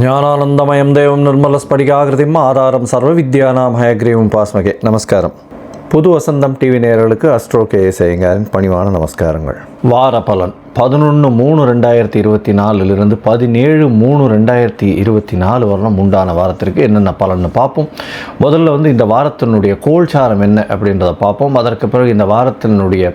ஞானானந்தமயம் தேவம் நிர்மலஸ்படிகாகிருதிம் ஆதாரம் சர்வ வித்யானாம் ஹயக்ரீவம் பாஸ்மகே. நமஸ்காரம். புது வசந்தம் டிவி நேரலுக்கு அஸ்ட்ரோ கே சேயங்காரின் பணிவான நமஸ்காரங்கள். வார பலன் பதினொன்று மூணு ரெண்டாயிரத்தி இருபத்தி நாலுலேருந்து பதினேழு மூணு ரெண்டாயிரத்தி இருபத்தி நாலு வரலாம் உண்டான வாரத்திற்கு என்னென்ன பலன்னு பார்ப்போம். முதல்ல வந்து இந்த வாரத்தினுடைய கோல்சாரம் என்ன அப்படின்றத பார்ப்போம். அதற்கு பிறகு இந்த வாரத்தினுடைய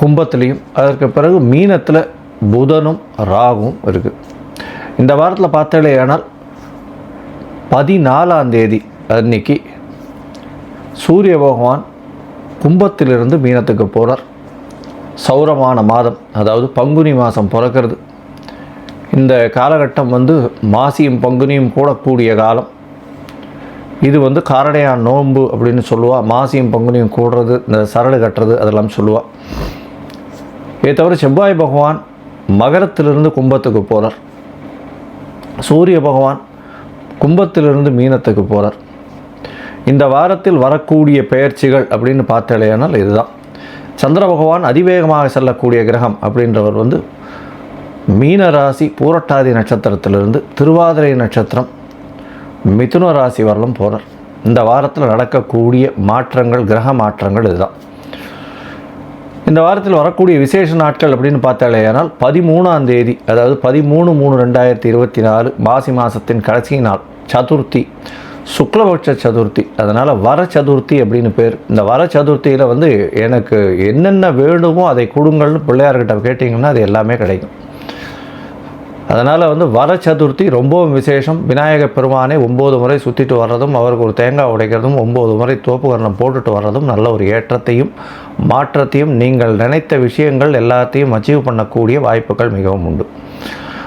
கும்பத்துலேயும் அதற்கு பிறகு மீனத்தில் புதனும் ராகும் இருக்குது இந்த வாரத்தில் பார்த்தாலேயானால் பதினாலாம் தேதி அன்னைக்கு சூரிய பகவான் கும்பத்திலிருந்து மீனத்துக்கு போகிறார் சௌரமான மாதம் அதாவது பங்குனி மாதம் பிறக்கிறது. இந்த காலகட்டம் வந்து மாசியும் பங்குனியும் கூடக்கூடிய காலம். இது வந்து காரடையான் நோன்பு அப்படின்னு சொல்லுவாள் மாசியும் பங்குனியும் கூடுறது இந்த சரடு கட்டுறது அதெல்லாம் சொல்லுவாள் இதை தவிர செவ்வாய் பகவான் மகரத்திலிருந்து கும்பத்துக்கு போகிறார் சூரிய பகவான் கும்பத்திலிருந்து மீனத்துக்கு போகிறார் இந்த வாரத்தில் வரக்கூடிய பெயர்ச்சிகள் அப்படின்னு பார்த்தாலேயானால் இதுதான். சந்திர பகவான் அதிவேகமாக செல்லக்கூடிய கிரகம் அப்படின்றவர் வந்து மீன ராசி பூரட்டாதி நட்சத்திரத்திலிருந்து திருவாதிரை நட்சத்திரம் மிதுன ராசி வரலும் போகிறார் இந்த வாரத்தில் நடக்கக்கூடிய மாற்றங்கள் கிரக மாற்றங்கள் இதுதான். இந்த வாரத்தில் வரக்கூடிய விசேஷ நாட்கள் அப்படின்னு பார்த்தாலேயானால் பதிமூணாம் தேதி அதாவது பதிமூணு மூணு ரெண்டாயிரத்தி இருபத்தி நாலு மாசி மாதத்தின் கடைசி நாள் சதுர்த்தி சுக்லபட்ச சதுர்த்தி. அதனால் வர சதுர்த்தி அப்படின்னு பேர். இந்த வர சதுர்த்தியில் வந்து எனக்கு என்னென்ன வேணுமோ அதை கொடுங்கள்னு பிள்ளையார்கிட்ட கேட்டிங்கன்னா அது எல்லாமே கிடைக்கும். அதனால் வந்து வர சதுர்த்தி ரொம்பவும் விசேஷம். விநாயக பெருமானை ஒம்பது முறை சுற்றிட்டு வர்றதும் அவருக்கு ஒரு தேங்காய் உடைக்கிறதும் ஒம்பது முறை தோப்புகரணம் போட்டுட்டு வர்றதும் நல்ல ஒரு ஏற்றத்தையும் மாற்றத்தையும் நீங்கள் நினைத்த விஷயங்கள் எல்லாத்தையும் அச்சீவ் பண்ணக்கூடிய வாய்ப்புகள் மிகவும் உண்டு.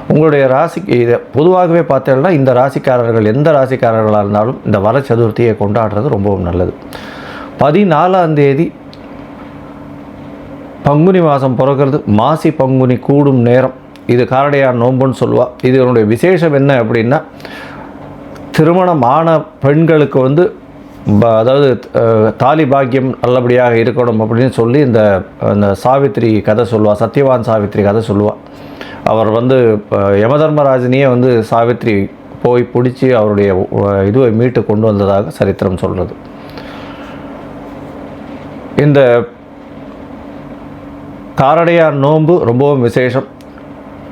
உங்களுடைய ராசி இதை பொதுவாகவே பார்த்தீங்கன்னா இந்த ராசிக்காரர்கள் எந்த ராசிக்காரர்களாக இருந்தாலும் இந்த வர சதுர்த்தியை கொண்டாடுறது ரொம்பவும் நல்லது. பதினாலாம் தேதி பங்குனி மாதம் பிறக்கிறது. மாசி பங்குனி கூடும் நேரம். இது காரடையார் நோன்புன்னு சொல்லுவா. இதனுடைய விசேஷம் என்ன அப்படின்னா திருமணம் ஆன பெண்களுக்கு வந்து அதாவது தாலி பாக்கியம் நல்லபடியாக இருக்கணும் அப்படின்னு சொல்லி இந்த இந்த சாவித்திரி கதை சொல்லுவாள் சத்யவான் சாவித்திரி கதை சொல்லுவாள் அவர் வந்து அஹ், யமதர்மராஜனையே வந்து சாவித்திரி போய் பிடிச்சி அவருடைய இதுவை மீட்டு கொண்டு வந்ததாக சரித்திரம் சொல்கிறது இந்த காரடையார் நோன்பு ரொம்பவும் விசேஷம்.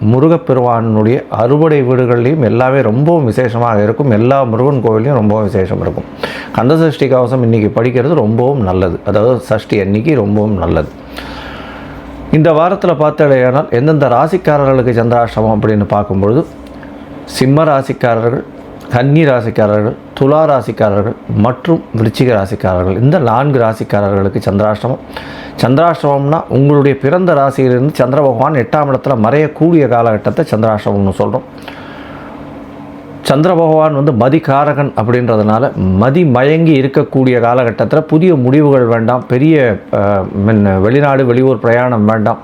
முருகப்பெருமானுடைய அறுபடை வீடுகள்லையும் எல்லாமே ரொம்பவும் விசேஷமாக இருக்கும். எல்லா முருகன் கோவிலையும் ரொம்பவும் விசேஷம் இருக்கும். கந்த சஷ்டி கவசம் இன்றைக்கி படிக்கிறது ரொம்பவும் நல்லது. அதாவது சஷ்டி அன்னைக்கு ரொம்பவும் நல்லது. இந்த வாரத்தில் பார்த்தடையானால் எந்தெந்த ராசிக்காரர்களுக்கு சந்திராஷ்டமம் அப்படின்னு பார்க்கும்பொழுது சிம்ம ராசிக்காரர்கள் கன்னி ராசிக்காரர்கள் துலா ராசிக்காரர்கள் மற்றும் விருச்சிக ராசிக்காரர்கள். இந்த நான்கு ராசிக்காரர்களுக்கு சந்திராஷ்டமம். சந்திராஷ்டமம்னா உங்களுடைய பிறந்த ராசியிலிருந்து சந்திர பகவான் எட்டாம் இடத்துல மறையக்கூடிய காலகட்டத்தை சந்திராஷ்டமம்னு சொல்கிறோம் சந்திர பகவான் வந்து மதிகாரகன் அப்படின்றதுனால மதி மயங்கி இருக்கக்கூடிய காலகட்டத்தில் புதிய முடிவுகள் வேண்டாம். பெரிய வெளிநாடு வெளியூர் பிரயாணம் வேண்டாம்.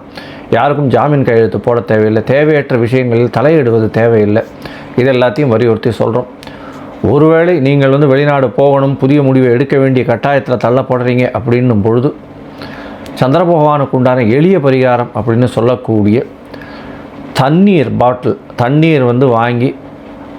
யாருக்கும் ஜாமீன் கையெழுத்து போட தேவையில்லை. தேவையற்ற விஷயங்களில் தலையிடுவது தேவையில்லை. இது எல்லாத்தையும் வலியுறுத்தி சொல்கிறோம் ஒருவேளை நீங்கள் வந்து வெளிநாடு போகணும் புதிய முடிவை எடுக்க வேண்டிய கட்டாயத்தில் தள்ளப்படுறீங்க அப்படின்னும் பொழுது சந்திர பகவானுக்கு உண்டான எளிய பரிகாரம் அப்படின்னு சொல்லக்கூடிய தண்ணீர் பாட்டில் தண்ணீர் வந்து வாங்கி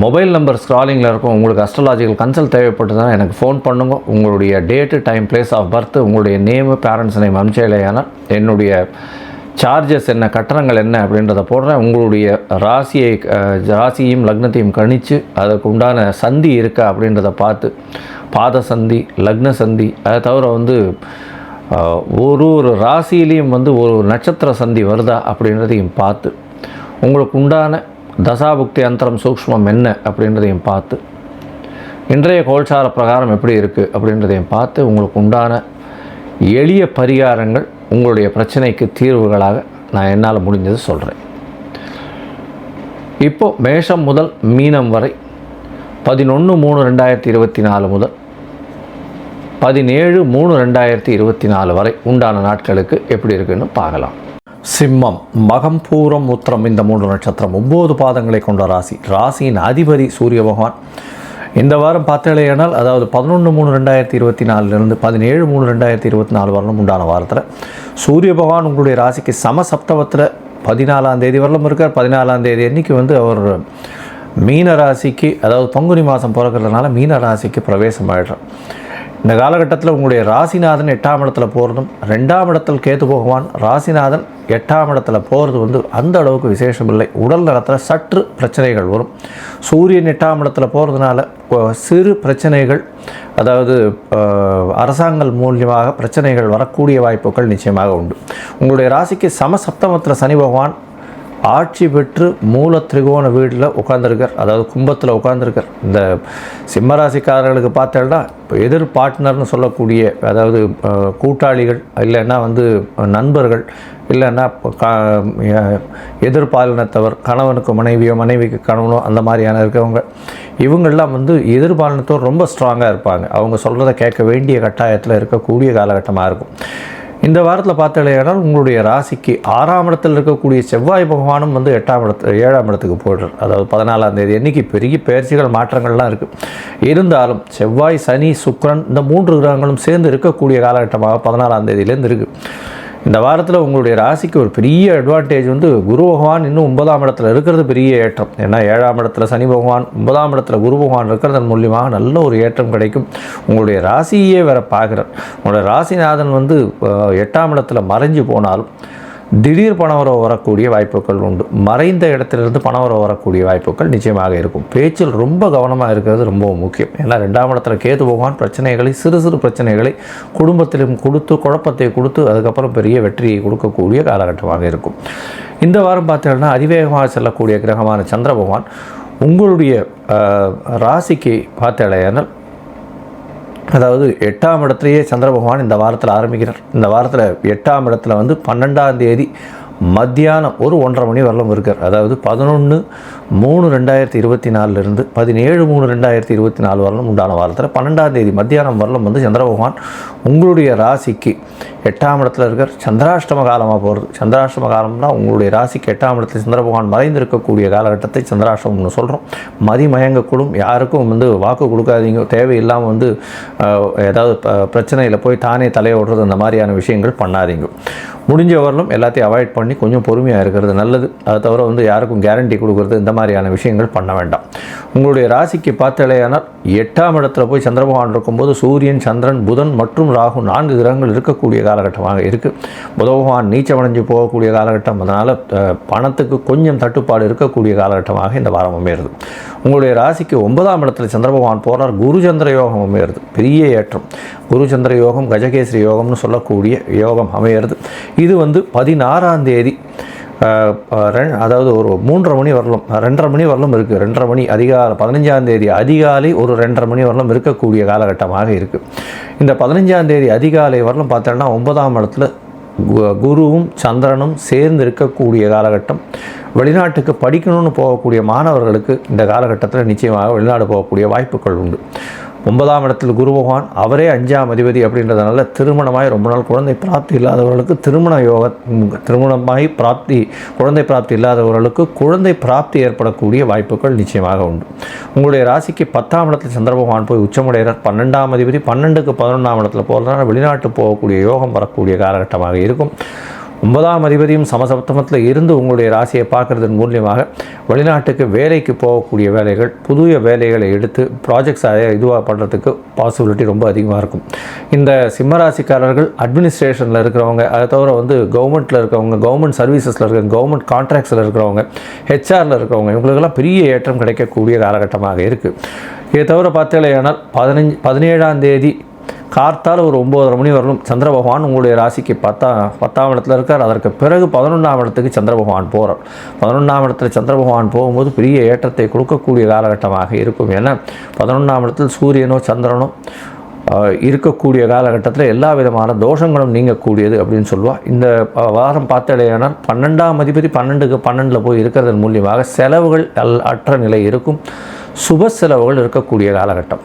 மொபைல் நம்பர் ஸ்க்ராலிங்கில் இருக்கும். உங்களுக்கு அஸ்ட்ராலாஜிக்கல் கன்சல்ட் தேவைப்பட்டதுன்னா எனக்கு ஃபோன் பண்ணுங்க. உங்களுடைய date time place of birth உங்களுடைய நேமு பேரண்ட்ஸ் நேம் அனுப்பிச்சேலையானால் என்னுடைய சார்ஜஸ் என்ன கட்டணங்கள் என்ன அப்படின்றத போடுறேன். உங்களுடைய ராசியை ராசியையும் லக்னத்தையும் கணித்து அதற்கு உண்டான சந்தி இருக்கா அப்படின்றத பார்த்து பாத சந்தி லக்ன சந்தி அதை தவிர வந்து ஒரு ஒரு ராசியிலையும் வந்து ஒரு ஒரு நட்சத்திர சந்தி வருதா அப்படின்றதையும் பார்த்து உங்களுக்கு உண்டான தசாபுக்தி அந்தரம் சூக்ஷ்மம் என்ன அப்படின்றதையும் பார்த்து இன்றைய கோல்சார பிரகாரம் எப்படி இருக்குது அப்படின்றதையும் பார்த்து உங்களுக்கு உண்டான எளிய பரிகாரங்கள் உங்களுடைய பிரச்சனைக்கு தீர்வுகளாக நான் என்னால் முடிஞ்சது சொல்கிறேன் இப்போ மேஷம் முதல் மீனம் வரை பதினொன்று மூணு ரெண்டாயிரத்தி இருபத்தி நாலு முதல் பதினேழு மூணு ரெண்டாயிரத்தி இருபத்தி நாலு வரை உண்டான நாட்களுக்கு எப்படி இருக்குன்னு பார்க்கலாம். சிம்மம் மகம் பூரம் உத்திரம் இந்த மூன்று நட்சத்திரம் ஒம்பது பாதங்களை கொண்ட ராசி. ராசியின் அதிபதி சூரிய பகவான். இந்த வாரம் பார்த்தேனால் அதாவது பதினொன்று மூணு ரெண்டாயிரத்தி இருபத்தி நாலுலேருந்து பதினேழு மூணு ரெண்டாயிரத்தி இருபத்தி நாலு வரலும் உண்டான வாரத்தில் சூரிய பகவான் உங்களுடைய ராசிக்கு சம சப்தவத்தில் பதினாலாம் தேதி வரலும் இருக்கார். பதினாலாம் தேதி அன்னைக்கு வந்து அவர் மீன ராசிக்கு அதாவது பங்குனி மாதம் பிறக்கிறதுனால மீன ராசிக்கு பிரவேசம் ஆகிடுறார் இந்த காலகட்டத்தில் உங்களுடைய ராசிநாதன் எட்டாம் இடத்துல போகிறதும் ரெண்டாம் இடத்தில் கேத்து பகவான் ராசிநாதன் எட்டாம் இடத்துல போகிறது வந்து அந்த அளவுக்கு விசேஷம் இல்லை. உடல் நலத்தில் சற்று பிரச்சனைகள் வரும். சூரியன் எட்டாம் இடத்துல போகிறதுனால சிறு பிரச்சனைகள் அதாவது அரசாங்கம் மூலியமாக பிரச்சனைகள் வரக்கூடிய வாய்ப்புகள் நிச்சயமாக உண்டு. உங்களுடைய ராசிக்கு சமசப்தமத்தில் சனி பகவான் ஆட்சி பெற்று மூல திரிகோண வீட்டில் உட்காந்துருக்கார் அதாவது கும்பத்தில் உட்காந்துருக்கார் இந்த சிம்மராசிக்காரர்களுக்கு பார்த்தேன்னா இப்போ எதிர் பார்ட்னர்னு சொல்லக்கூடிய அதாவது கூட்டாளிகள் இல்லைன்னா வந்து நண்பர்கள் இல்லைன்னா எதிர்பாலினத்தவர் கணவனுக்கு மனைவியோ மனைவிக்கு கணவனோ அந்த மாதிரியான இருக்கவங்க இவங்கள்லாம் வந்து எதிர்பாலினத்தோர் ரொம்ப ஸ்ட்ராங்காக இருப்பாங்க. அவங்க சொல்கிறத கேட்க வேண்டிய கட்டாயத்தில் இருக்கக்கூடிய காலகட்டமாக இருக்கும். இந்த வாரத்தில் பார்த்தீங்கன்னா உங்களுடைய ராசிக்கு ஆறாம் இடத்தில் இருக்கக்கூடிய செவ்வாய் பகவானும் வந்து எட்டாம் இடத்து ஏழாம் இடத்துக்கு போய்டுறார். அதாவது பதினாலாம் தேதி அன்னைக்கு பெரிய பயிற்சிகள் மாற்றங்கள்லாம் இருக்குது இருந்தாலும் செவ்வாய் சனி சுக்கிரன் இந்த மூன்று கிரகங்களும் சேர்ந்து இருக்கக்கூடிய காலகட்டமாக பதினாலாம் தேதியிலேருந்து இருக்குது இந்த வாரத்தில் உங்களுடைய ராசிக்கு ஒரு பெரிய அட்வான்டேஜ் வந்து குரு பகவான் இன்னும் ஒன்பதாம் இடத்துல இருக்கிறது பெரிய ஏற்றம். ஏன்னா ஏழாம் இடத்துல சனி பகவான் ஒன்பதாம் இடத்துல குரு பகவான் இருக்கிறதன் மூலியமாக நல்ல ஒரு ஏற்றம் கிடைக்கும். உங்களுடைய ராசியே வேற பார்க்குறார் உங்களுடைய ராசிநாதன் வந்து எட்டாம் இடத்துல மறைஞ்சு போனாலும் திடீர் பணவரவு வரக்கூடிய வாய்ப்புகள் உண்டு. மறைந்த இடத்திலிருந்து பணவரவு வரக்கூடிய வாய்ப்புகள் நிச்சயமாக இருக்கும். பேச்சில் ரொம்ப கவனமாக இருக்கிறது ரொம்ப முக்கியம். ஏன்னா ரெண்டாம் இடத்துல கேது பகவான் பிரச்சனைகளை சிறு சிறு பிரச்சனைகளை குடும்பத்திலும் கொடுத்து குழப்பத்தை கொடுத்து அதுக்கப்புறம் பெரிய வெற்றியை கொடுக்கக்கூடிய காலகட்டமாக இருக்கும். இந்த வாரம் பார்த்தீங்கன்னா அதிவேகமாக செல்லக்கூடிய கிரகமான சந்திர பகவான் உங்களுடைய ராசிக்கு பார்த்தேனால் அதாவது எட்டாம் இடத்துலையே சந்திர பகவான் இந்த வாரத்தில் ஆரம்பிக்கிறார். இந்த வாரத்தில் எட்டாம் இடத்துல வந்து பன்னெண்டாம் தேதி மத்தியானம் ஒரு ஒன்றரை மணி வரலும் இருக்கார். அதாவது பதினொன்று மூணு ரெண்டாயிரத்தி இருபத்தி நாலுலேருந்து பதினேழு மூணு ரெண்டாயிரத்தி இருபத்தி நாலு வரலும் உண்டான வாரத்தில் பன்னெண்டாம் தேதி மத்தியானம் வரலும் வந்து சந்திர பகவான் உங்களுடைய ராசிக்கு எட்டாம் இடத்துல இருக்கார். சந்திராஷ்டம காலமாக போகிறது சந்திராஷ்டம காலம்னா உங்களுடைய ராசிக்கு எட்டாம் இடத்துல சந்திர பகவான் மறைந்திருக்கக்கூடிய காலகட்டத்தை சந்திராஷ்டமம்னு சொல்கிறோம் மதிமயங்கக்கூடும் யாருக்கும் வந்து வாக்கு கொடுக்காதீங்க. தேவையில்லாமல் வந்து ஏதாவது ப- பிரச்சனையில் போய் தானே தலையை விடுறது அந்த மாதிரியான விஷயங்கள் பண்ணாதீங்க. முடிஞ்ச வரலும் எல்லாத்தையும் அவாய்ட் பண்ணி கொஞ்சம் பொறுமையாக இருக்கிறது நல்லது. அதை தவிர வந்து யாருக்கும் கேரண்டி கொடுக்கறது இந்த மாதிரியான விஷயங்கள் பண்ண வேண்டாம். உங்களுடைய ராசிக்கு பார்த்தலையானால் எட்டாம் இடத்துல போய் சந்திரபகவான் இருக்கும்போது சூரியன் சந்திரன் புதன் மற்றும் ராகு நான்கு கிரகங்கள் இருக்கக்கூடிய காலகட்டமாக இருக்குது புத பகவான் நீச்சமடைஞ்சு போகக்கூடிய காலகட்டம். அதனால் பணத்துக்கு கொஞ்சம் தட்டுப்பாடு இருக்கக்கூடிய காலகட்டமாக இந்த வாரம் அமையிறது. உங்களுடைய ராசிக்கு ஒன்பதாம் இடத்துல சந்திரபகவான் போகிறார் குரு சந்திர யோகம் அமையிறது. பெரிய ஏற்றம். குரு சந்திர யோகம் கஜகேசரி யோகம்னு சொல்லக்கூடிய யோகம் அமையிறது. இது வந்து பதினாறாம் தேதி அதாவது ஒரு மூன்றரை மணி வரலும் ரெண்டரை மணி வரலும் இருக்குது ரெண்டரை மணி அதிகாலை பதினஞ்சாம் தேதி அதிகாலை ஒரு ரெண்டரை மணி வரலும் இருக்கக்கூடிய காலகட்டமாக இருக்குது இந்த பதினஞ்சாம் தேதி அதிகாலை வரலும் பார்த்தோன்னா ஒன்பதாம் இடத்துல கு- குருவும் சந்திரனும் சேர்ந்து இருக்கக்கூடிய காலகட்டம். வெளிநாட்டுக்கு படிக்கணும்னு போகக்கூடிய மாணவர்களுக்கு இந்த காலகட்டத்தில் நிச்சயமாக வெளிநாடு போகக்கூடிய வாய்ப்புகள் உண்டு. ஒன்பதாம் இடத்தில் குரு பகவான் அவரே அஞ்சாம் அதிபதி அப்படின்றதுனால திருமணமாய் ரொம்ப நாள் குழந்தை பிராப்தி இல்லாதவர்களுக்கு திருமண யோக திருமணமாய் பிராப்தி குழந்தை பிராப்தி இல்லாதவர்களுக்கு குழந்தை பிராப்தி ஏற்படக்கூடிய வாய்ப்புகள் நிச்சயமாக உண்டு. உங்களுடைய ராசிக்கு பத்தாம் இடத்தில் சந்திர பகவான் போய் உச்சமுடையிறார் பன்னெண்டாம் அதிபதி பன்னெண்டுக்கு பதினொன்றாம் இடத்துல போகிறதுனால வெளிநாட்டு போகக்கூடிய யோகம் வரக்கூடிய காலகட்டமாக இருக்கும். ஒன்பதாம் அதிபதியும் சமசப்தமத்தில் இருந்து உங்களுடைய ராசியை பார்க்குறதன் மூலியமாக வெளிநாட்டுக்கு வேலைக்கு போகக்கூடிய வேலைகள் புதிய வேலைகளை எடுத்து ப்ராஜெக்ட்ஸ் இதுவாக பண்ணுறதுக்கு பாசிபிலிட்டி ரொம்ப அதிகமாக இருக்கும். இந்த சிம்மராசிக்காரர்கள் அட்மினிஸ்ட்ரேஷனில் இருக்கிறவங்க அதை தவிர வந்து கவர்மெண்ட்டில் இருக்கிறவங்க கவர்மெண்ட் சர்வீசஸில் இருக்கிற கவர்மெண்ட் கான்ட்ராக்ட்ஸில் இருக்கிறவங்க ஹெச்ஆரில் இருக்கிறவங்க இவங்களுக்கெல்லாம் பெரிய ஏற்றம் கிடைக்கக்கூடிய காலகட்டமாக இருக்குது இதை தவிர பார்த்தீங்கன்னா பதினஞ்சு பதினேழாம் தேதி கார்த்தால் ஒரு ஒம்போதரை மணி வரலும் சந்திர பகவான் உங்களுடைய ராசிக்கு பத்தா பத்தாம் இடத்துல இருக்கார். அதற்கு பிறகு பதினொன்றாம் இடத்துக்கு சந்திர பகவான் போகிறார் பதினொன்றாம் இடத்துல சந்திர பகவான் போகும்போது பெரிய ஏற்றத்தை கொடுக்கக்கூடிய காலகட்டமாக இருக்கும். ஏன்னா பதினொன்றாம் இடத்தில் சூரியனோ சந்திரனோ இருக்கக்கூடிய காலகட்டத்தில் எல்லா விதமான தோஷங்களும் நீங்கக்கூடியது அப்படின்னு சொல்லுவா. இந்த வாரம் பார்த்தடையானால் பன்னெண்டாம் அதிபதி பன்னெண்டுக்கு பன்னெண்டில் போய் இருக்கிறதன் மூலியமாக செலவுகள் அல் அற்ற நிலை இருக்கும். சுப செலவுகள் இருக்கக்கூடிய காலகட்டம்.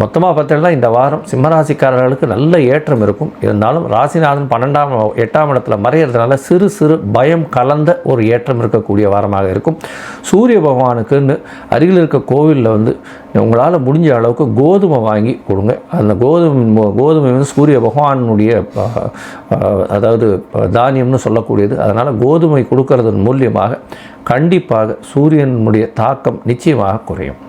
மொத்தமாக பார்த்தீங்கன்னா இந்த வாரம் சிம்மராசிக்காரர்களுக்கு நல்ல ஏற்றம் இருக்கும். இருந்தாலும் ராசிநாதன் பன்னெண்டாம் எட்டாம் இடத்துல மறையிறதுனால சிறு சிறு பயம் கலந்த ஒரு ஏற்றம் இருக்கக்கூடிய வாரமாக இருக்கும். சூரிய பகவானுக்குன்னு அருகில் இருக்க கோவிலில் வந்து உங்களால் முடிஞ்ச அளவுக்கு கோதுமை வாங்கி கொடுங்க. அந்த கோதுமை கோதுமை வந்து சூரிய பகவானுடைய அதாவது தானியம்னு சொல்லக்கூடியது. அதனால் கோதுமை கொடுக்கறதன் மூலியமாக கண்டிப்பாக சூரியனுடைய தாக்கம் நிச்சயமாக குறையும்.